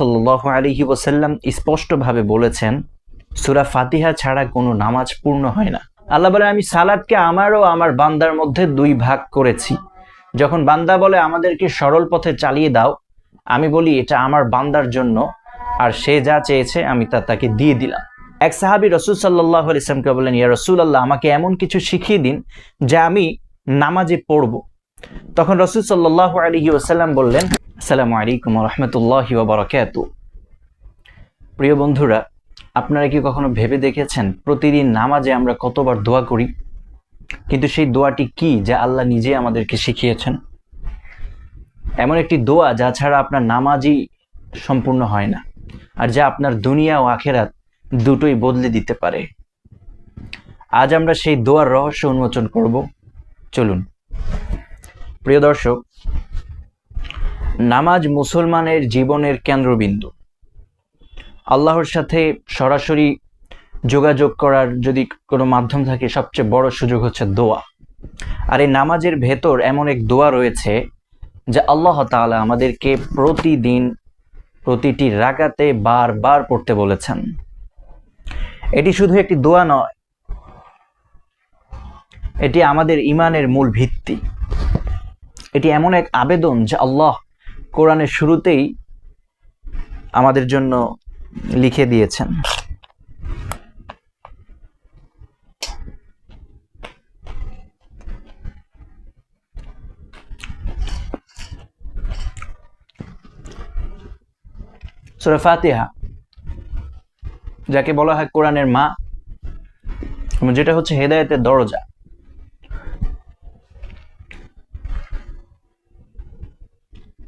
সাল্লাহ আলহি ওসাল্লাম স্পষ্টভাবে বলেছেন, সুরা ফাতিহা ছাড়া কোনো নামাজ পূর্ণ হয় না। আল্লাহ বলে আমি সালাদকে আমারও আমার বান্দার মধ্যে দুই ভাগ করেছি। যখন বান্দা বলে, আমাদেরকে সরল পথে চালিয়ে দাও আমি বলি, এটা আমার বান্দার জন্য, আর সে যা চেয়েছে, আমি তা তাকে দিয়ে দিলাম। এক সাহাবি রসুল সাল্লাহ ইসলামকে বললেন, ইয়া রসুল আল্লাহ আমাকে এমন কিছু শিখিয়ে দিন, যা আমি নামাজে পড়ব। তখন রসুল সাল্লাহ আলহি ওসাল্লাম বললেন, আসসালামু আলাইকুম রহমতুল্লাহ বারকাত প্রিয় বন্ধুরা, আপনারা কি কখনো ভেবে দেখেছেন প্রতিদিন নামাজে আমরা কতবার দোয়া করি? কিন্তু সেই দোয়াটি কি যা আল্লাহ নিজে আমাদেরকে শিখিয়েছেন? এমন একটি দোয়া যা ছাড়া আপনার নামাজই সম্পূর্ণ হয় না আর যা আপনার দুনিয়া ও আখেরাত দুটোই বদলে দিতে পারে। আজ আমরা সেই দোয়ার রহস্য উন্মোচন করব। চলুন প্রিয় দর্শক, নামাজ মুসলমানের জীবনের কেন্দ্রবিন্দু। আল্লাহর সাথে সরাসরি যোগাযোগ করার যদি কোনো মাধ্যম থাকে, সবচেয়ে বড় সুযোগ হচ্ছে দোয়া। আর এই নামাজের ভেতর এমন এক দোয়া রয়েছে যা আল্লাহ তালা আমাদেরকে প্রতিদিন প্রতিটি রাগাতে বারবার পড়তে বলেছেন। এটি শুধু একটি দোয়া নয়, এটি আমাদের ইমানের মূল ভিত্তি। এটি এমন এক আবেদন যা আল্লাহ কোরআনের শুরুতেই আমাদের জন্য লিখে দিয়েছেন। সুরা ফাতিহা, যাকে বলা হয় কোরআনের মা যেটা হচ্ছে হেদায়েতের দরজা।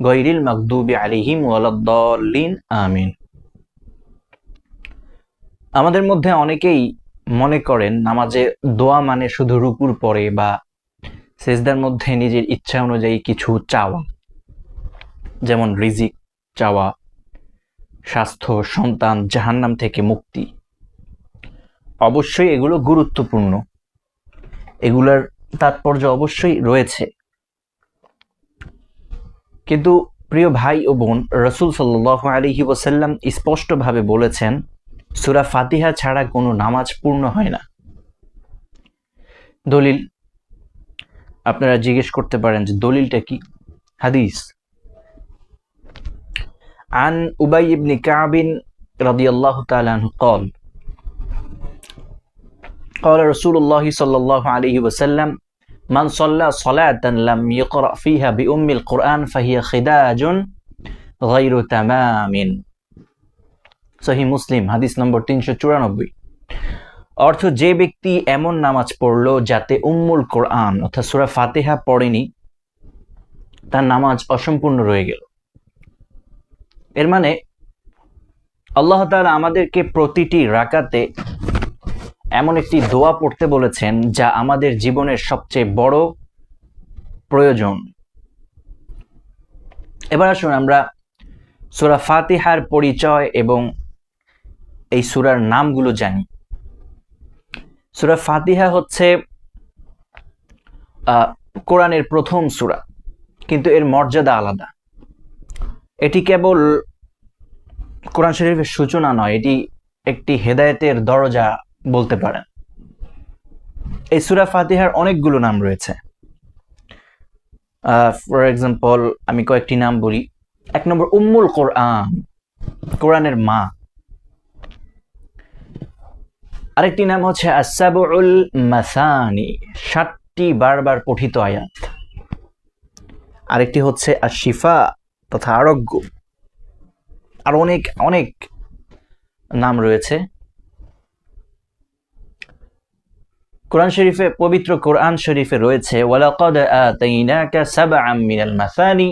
গৈরিল মকদুবি আলিহিম ওয়ালাদ্দলিন আমিন। আমাদের মধ্যে অনেকেই মনে করেন নামাজে দোয়া মানে শুধু রুকুর পরে বা সেজদার মধ্যে নিজের ইচ্ছা অনুযায়ী কিছু চাওয়া, যেমন রিজিক চাওয়া, স্বাস্থ্য, সন্তান, জাহান্নাম থেকে মুক্তি। অবশ্যই এগুলো গুরুত্বপূর্ণ। এগুলার তাৎপর্য অবশ্যই রয়েছে। কিন্তু প্রিয় ভাই ও বোন রসুল সাল্লাহ আলহি ওসাল্লাম স্পষ্টভাবে বলেছেন সুরা ফাতিহা ছাড়া কোনো নামাজ পূর্ণ হয় না দলিল আপনারা জিজ্ঞেস করতে পারেন যে দলিলটা কি হাদিস عن أبي بن كعب رضي الله تعالى عنه قال قال رسول الله صلى الله عليه وسلم সহি মুসলিম, হাদিস নম্বর তিনশো চুরানব্বই। অর্থ, যে ব্যক্তি এমন নামাজ পড়ল যাতে উম্মুল কোরআন, অর্থাৎ সুরা ফাতেহা পড়েনি, তার নামাজ অসম্পূর্ণ রয়ে গেল। এর মানে আল্লাহ তালা আমাদেরকে প্রতিটি রাকাতে এমন একটি দোয়া পড়তে বলেছেন যা আমাদের জীবনের সবচেয়ে বড় প্রয়োজন। এবার আসুন আমরা সুরা ফাতিহার পরিচয় এবং এই সুরার নামগুলো জানি। সুরা ফাতিহা হচ্ছে কোরআনের প্রথম সুরা, কিন্তু এর মর্যাদা আলাদা। এটি কেবল কোরআন শরীফের সূচনা নয়, এটি একটি হেদায়েতের দরজা বলতে পারেন। এই সুরা ফাতিহার অনেকগুলো নাম রয়েছে। ফর এক্সাম্পল আমি কয়েকটি নাম বলি। এক নম্বর, উম্মুল কোরআন, কোরআনের মা। আরেকটি নাম হচ্ছে আসাবুল মাসানি ষাটটি বারবার পঠিত আয়াত। আরেকটি হচ্ছে আশিফা তথা আরোগ্য। আর অনেক অনেক নাম রয়েছে। কোরআন শরীফে, পবিত্র কোরআন শরীফে রয়েছে, ওয়ালাকাদ আতাইনাকা সাবআম মিনাল মাসানি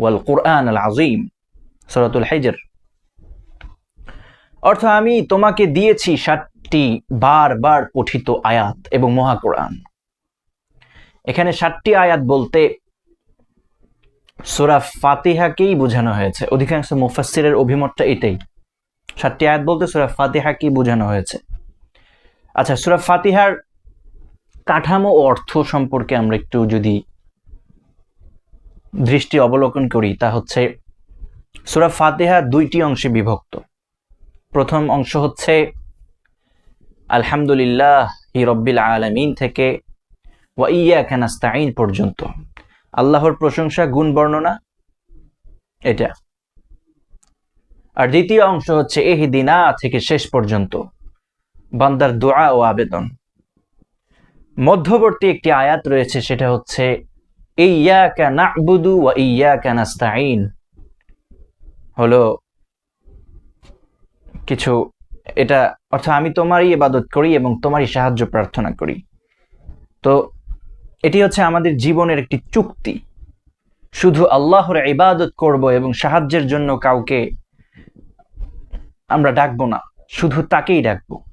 ওয়াল কোরআন আল আযীম সূরাতুল অর্থ, আমি তোমাকে দিয়েছি ষাটটি বারবার পঠিত আয়াত এবং মহাকোরআন। এখানে ষাটটি আয়াত বলতে সুরা ফাতিহাকেই বোঝানো হয়েছে। অধিকাংশ মুফাসসিরের অভিমতটা এটাই। ষাটটি আয়াত বলতে সুরা ফাতিহাকেই বোঝানো হয়েছে। আচ্ছা সুরা ফাতিহার কাঠামো অর্থ সম্পর্কে আমরা একটু যদি দৃষ্টি অবলোকন করি, তা হচ্ছে সুরা ফাতিহা দুইটি অংশে বিভক্ত। প্রথম অংশ হচ্ছে, আলহামদুলিল্লাহ হি রব্বিল আলামিন থেকে, ওয়া ইয়াকা নাস্তাইন পর্যন্ত। আল্লাহর প্রশংসা, গুণ বর্ণনা, এটা। আর দ্বিতীয় অংশ হচ্ছে, এহিদিনা থেকে শেষ পর্যন্ত। বান্দার দোয়া ও আবেদন। মধ্যবর্তী একটি আয়াত রয়েছে, সেটা হচ্ছে হলো কিছু, এটা অর্থাৎ আমি তোমারই ইবাদত করি এবং তোমারই সাহায্য প্রার্থনা করি। তো এটি হচ্ছে আমাদের জীবনের একটি চুক্তি। শুধু আল্লাহর ইবাদত করব এবং সাহায্যের জন্য কাউকে আমরা ডাকবো না, শুধু তাকেই ডাকবো।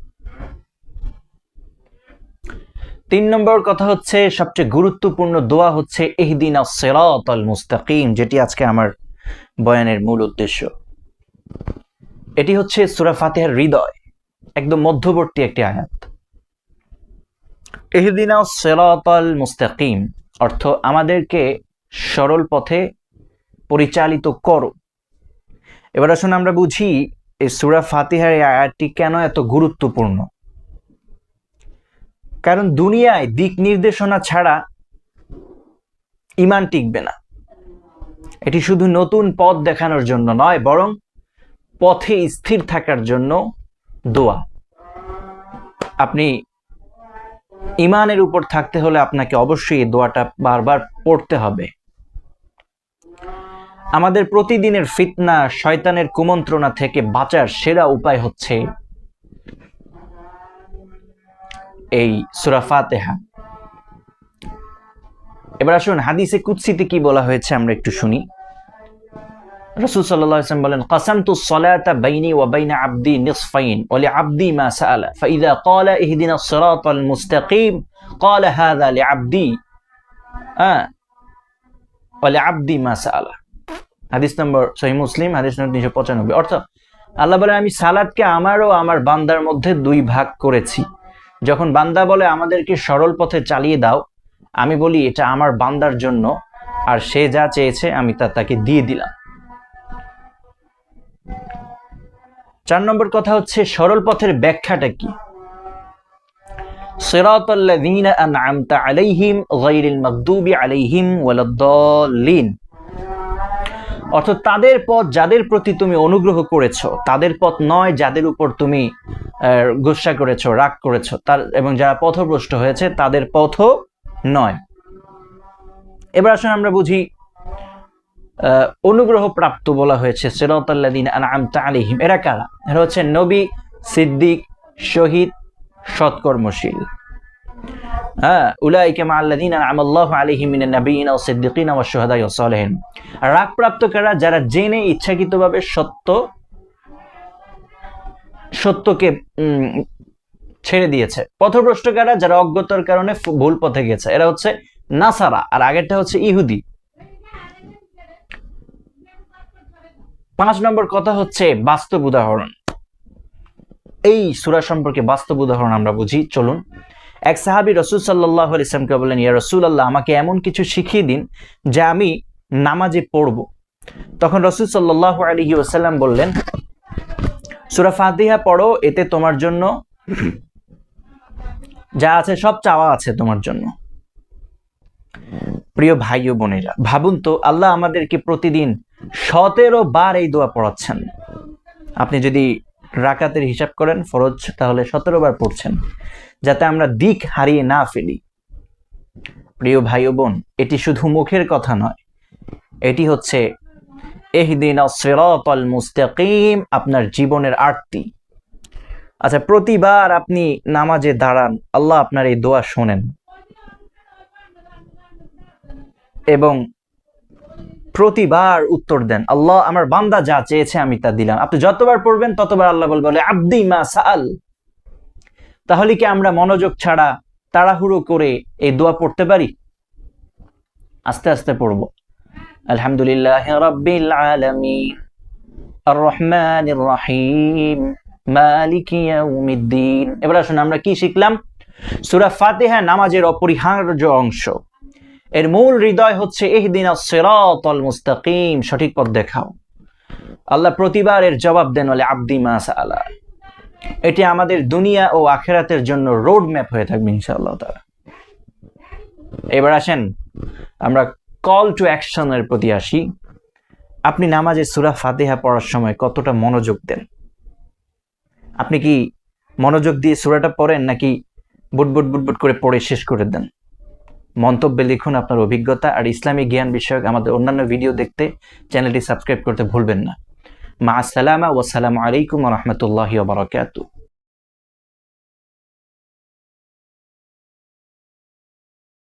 তিন নম্বর কথা হচ্ছে, সবচেয়ে গুরুত্বপূর্ণ দোয়া হচ্ছে এহদিন সেরাত আল মুস্তাকিম যেটি আজকে আমার বয়ানের মূল উদ্দেশ্য। এটি হচ্ছে সুরা ফাতেহার হৃদয়, একদম মধ্যবর্তী একটি আয়াত। এহদিনা সেরাত আল মুস্তাকিম অর্থ আমাদেরকে সরল পথে পরিচালিত করো। এবার আসুন আমরা বুঝি, এই সুরা ফাতিহার এই আয়াতটি কেন এত গুরুত্বপূর্ণ? কারণ দুনিয়ায় দিক নির্দেশনা ছাড়া ইমান টিকবে না। এটি শুধু নতুন পথ দেখানোর জন্য নয়, বরং পথে স্থির থাকার জন্য দোয়া। আপনি ইমানের উপর থাকতে হলে আপনাকে অবশ্যই দোয়াটা বারবার পড়তে হবে। আমাদের প্রতিদিনের ফিতনা, শয়তানের কুমন্ত্রণা থেকে বাঁচার সেরা উপায় হচ্ছে এই সুরা ফাতেহা। এবার আসুন হাদিসে কুৎসিতে কি বলা হয়েছে আমরা একটু শুনি। রসুল বলেন সলাতা বাইনি বাইনা আবদি নিসফাইন ওয়া লিআবদি মা ফাইদা মুস্তাকিম, ক্বালা হাযা ওয়া লিআবদি মা হাদিস নম্বর সহিহ মুসলিম, হাদিস নম্বর 395 অর্থ আল্লাহ বলে আমি সালাতকে আমার ও আমার বান্দার মধ্যে দুই ভাগ করেছি। যখন বান্দা বলে, আমাদেরকে সরল পথে চালিয়ে দাও, আমি বলি, এটা আমার বান্দার জন্য, আর সে যা চেয়েছে, আমি তা তাকে দিয়ে দিলাম। চার নম্বর কথা হচ্ছে, সরল পথের ব্যাখ্যাটা কি? আলাইহিম আলাইহিম অর্থাৎ তাদের পথ যাদের প্রতি তুমি অনুগ্রহ করেছ, তাদের পথ নয় যাদের উপর তুমি গুসা করেছ, রাগ করেছ, তার এবং যারা পথভ্রষ্ট হয়েছে, তাদের পথও নয়। এবার আসুন আমরা বুঝি অনুগ্রহ প্রাপ্ত বলা হয়েছে, সিরাতাল্লাযীন আন'আমতা আলাইহিম। এরা কারা? এরা হচ্ছে নবী, সিদ্দিক, শহীদ, সৎকর্মশীল। হ্যাঁ উলাইকা মা আল্লাযীনা আন'আমাল্লাহু আলাইহিম মিনান নাবিয়িন ওয়াস সিদ্দিকিন ওয়াস শুহাদা ওয়াস সালিহিন। রাগপ্রাপ্ত কারা? যারা জেনে ইচ্ছাকৃতভাবে সত্য সত্যকে ছেড়ে দিয়েছে। পথভ্রষ্ট কারা যারা অজ্ঞতার কারণে ভুল পথে গেছে, এরা হচ্ছে নাসারা, আর আগেরটা হচ্ছে ইহুদি। পাঁচ নম্বর কথা হচ্ছে বাস্তব উদাহরণ। এই সুরা সম্পর্কে বাস্তব উদাহরণ আমরা বুঝি, চলুন। এক সাহাবি রসুল সাল্লাহ ইসলামকে বললেন, ইয়া রসুল আল্লাহ আমাকে এমন কিছু শিখিয়ে দিন যা আমি নামাজে পড়ব। তখন রসুল সাল্লাহ আলহি ওসাল্লাম বললেন সুরা ফাতিহা পড়ো, এতে তোমার জন্য যা আছে সব চাওয়া আছে তোমার জন্য। প্রিয় ভাই ও বোনেরা, ভাবুন তো, আল্লাহ আমাদেরকে প্রতিদিন সতেরো বার এই দোয়া পড়াচ্ছেন। আপনি যদি রাকাতের হিসাব করেন ফরজ, তাহলে সতেরো বার পড়ছেন, যাতে আমরা দিক হারিয়ে না ফেলি। প্রিয় ভাই বোন, এটি শুধু মুখের কথা নয়, এটি হচ্ছে এহদিন সিরাতাল মুস্তাকিম, আপনার জীবনের আরতি আচ্ছা প্রতিবার আপনি নামাজে দাঁড়ান, আল্লাহ আপনার এই দোয়া শোনেন। এবং প্রতিবার উত্তর দেন, আল্লাহ আমার বান্দা যা চেয়েছে আমি তা দিলাম। আপনি যতবার পড়বেন, ততবার আল্লাহ বলবে বলে, আব্দি মা সাল তাহলে কি আমরা মনোযোগ ছাড়া তাড়াহুড়ো করে এই দোয়া পড়তে পারি? আস্তে আস্তে পড়ব। আলহামদুলিল্লাহ রাব্বিল আলামিন। আর রহমানির রহিম মালিকি ইয়াউমিদ্দিন। এবার আসুন আমরা কি শিখলাম? সূরা ফাতিহা নামাজের অপরিহার্য অংশ। এর মূল হৃদয় হচ্ছে ইহদিনা সিরাতাল মুস্তাকিম। সঠিক পথ দেখাও। আল্লাহ প্রতিবার এর জবাব দেন বলে আব্দি মা সালা এটি আমাদের দুনিয়া ও আখেরাতের জন্য রোড ম্যাপ হয়ে থাকবে ইনশাআল্লাহ তাআলা। এবার আসেন, আমরা কল টু অ্যাকশনের প্রতি আসি। আপনি নামাজে সুরা ফাতেহা পড়ার সময় কতটা মনোযোগ দেন? আপনি কি মনোযোগ দিয়ে সূরাটা পড়েন নাকি বুটবুট বুটবুট করে পড়ে শেষ করে দেন? মন্তব্যে লিখুন আপনার অভিজ্ঞতা আর ইসলামী জ্ঞান বিষয়ক আমাদের অন্যান্য ভিডিও দেখতে চ্যানেলটি সাবস্ক্রাইব করতে ভুলবেন না। মা আসসালামা ওয়াসালামু আলাইকুম রহমতুল্লাহি বারকাতু